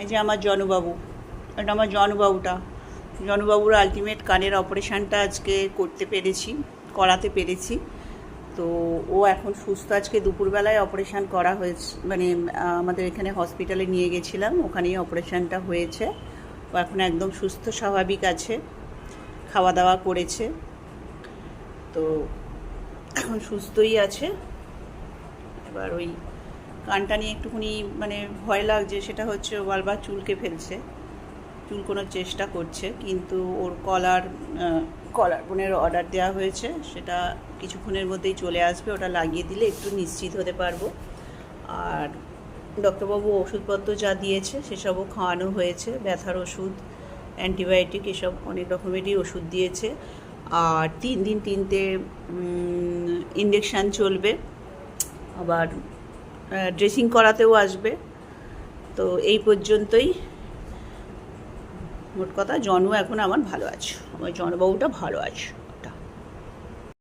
এই যে আমার জনবাবু, এটা আমার জনবাবুটা। জনবাবুর আলটিমেট কানের অপারেশানটা আজকে করতে পেরেছি, করাতে পেরেছি। তো ও এখন সুস্থ, আজকে দুপুরবেলায় অপারেশান করা হয়েছে মানে আমাদের এখানে হসপিটালে নিয়ে গেছিলাম, ওখানেই অপারেশানটা হয়েছে। ও এখন একদম সুস্থ, স্বাভাবিক আছে খাওয়া দাওয়া করেছে। তো এখন সুস্থই আছে। এবার ওই কানটা নিয়ে একটুখানি মানে ভয় লাগছে, সেটা হচ্ছে বারবার চুলকে ফেলছে। চুলকোনোর চেষ্টা করছে, কিন্তু ওর কলার কলার বোনের অর্ডার দেওয়া হয়েছে। সেটা কিছুক্ষণের মধ্যেই চলে আসবে, ওটা লাগিয়ে দিলে একটু নিশ্চিত হতে পারব। আর ডক্টরবাবু ওষুধপত্র যা দিয়েছে, সেসবও খাওয়ানো হয়েছে। ব্যথার ওষুধ, অ্যান্টিবায়োটিক, এসব অনেক রকমেরই ওষুধ দিয়েছে। আর তিন দিন তিনটে ইঞ্জেকশান চলবে। আবার ড্রেসিং করাতেও আসবে। তো এই পর্যন্তই। মোট কথা জন্ম এখন আমার ভালো আছে। আমার জনবাবুটা ভালো আছে।